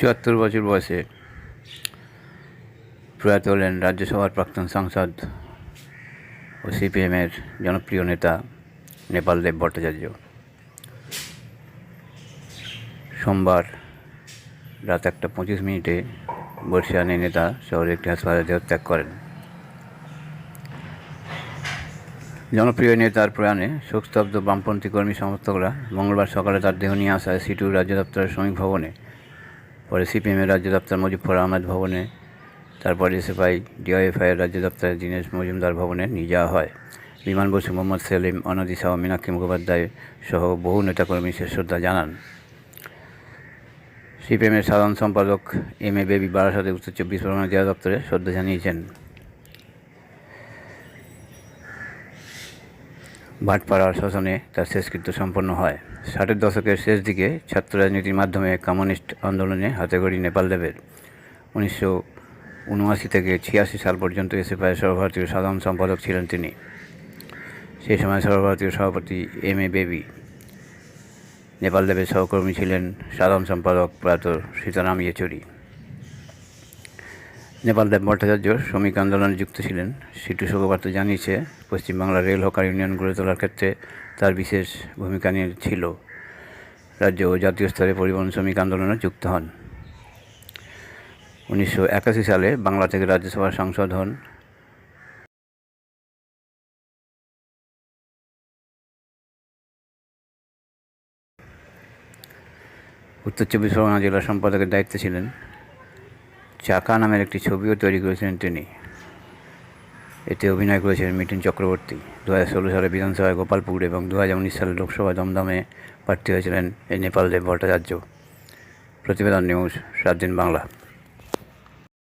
চুয়াত্তর বছর বয়সে প্রয়াত হলেন রাজ্যসভার প্রাক্তন সাংসদ ও সিপিএমের জনপ্রিয় নেতা নেপালদেব ভট্টাচার্য। সোমবার রাত একটা পঁচিশ মিনিটে বর্ষিয়ান নেতা শহরের একটি হাসপাতালে দেহত্যাগ করেন। জনপ্রিয় নেতার প্রয়াণে শোকস্তব্ধ বামপন্থী কর্মী সমর্থকরা মঙ্গলবার সকালে তার দেহ নিয়ে আসা সিটুর রাজ্য দপ্তরের শ্রমিক ভবনে পরে সিপিএমের রাজ্য দপ্তর মুজিফর আহমেদ ভবনে, তারপরে এসএফআই ডিওএফআইয়ের রাজ্য দপ্তরের দীনেশ মজুমদার ভবনে নিয়ে যাওয়া হয়। বিমান বসু মোহাম্মদ সেলিম, অনাদি শাহ মীনাক্ষী মুখোপাধ্যায় সহ বহু নেতাকর্মী শেষ শ্রদ্ধা জানান। সিপিএমের সাধারণ সম্পাদক এম এ বেবি বারাসাতে উত্তর চব্বিশ পরগনা জেলা দপ্তরে শ্রদ্ধা জানিয়েছেন। ভাটপাড়ার শ্মশানে তার শেষকৃত্য সম্পন্ন হয়। ষাটের দশকের শেষ দিকে ছাত্র রাজনীতির মাধ্যমে কমিউনিস্ট আন্দোলনে হাতেগড়ি নেপালদেবের। উনিশশো উনআশি থেকে ছিয়াশি সাল পর্যন্ত এসে এসএফআই সর্বভারতীয় সাধারণ সম্পাদক ছিলেন তিনি। সেই সময় সর্বভারতীয় সভাপতি এম এ বেবি। নেপালদেবের সহকর্মী ছিলেন সাধারণ সম্পাদক প্রয়াত সীতারাম ইয়েচুরি। নেপালদেব ভট্টাচার্য শ্রমিক আন্দোলনে যুক্ত ছিলেন। সিটু শোকবার্তা জানিয়েছে, পশ্চিমবাংলার রেল হকার ইউনিয়ন গড়ে তোলার ক্ষেত্রে তার বিশেষ ভূমিকা নিয়ে ছিল। রাজ্য ও জাতীয় স্তরে পরিবহন শ্রমিক আন্দোলনে যুক্ত হন। উনিশশো একাশি সালে বাংলা থেকে রাজ্যসভার সাংসদ হন। উত্তর চব্বিশ পরগনা জেলা সম্পাদকের দায়িত্বে ছিলেন। চাকা নামের একটি ছবিও তৈরি করেছিলেন তিনি। এতে অভিনয় করেছিলেন মিঠুন চক্রবর্তী। দু হাজার ষোলো সালে বিধানসভায় গোপালপুর এবং দু হাজার উনিশ সালে লোকসভায় দমদমে প্রার্থী হয়েছিলেন এই নেপালদেব ভট্টাচার্য। প্রতিবেদন নিউজ, সাত দিন বাংলা।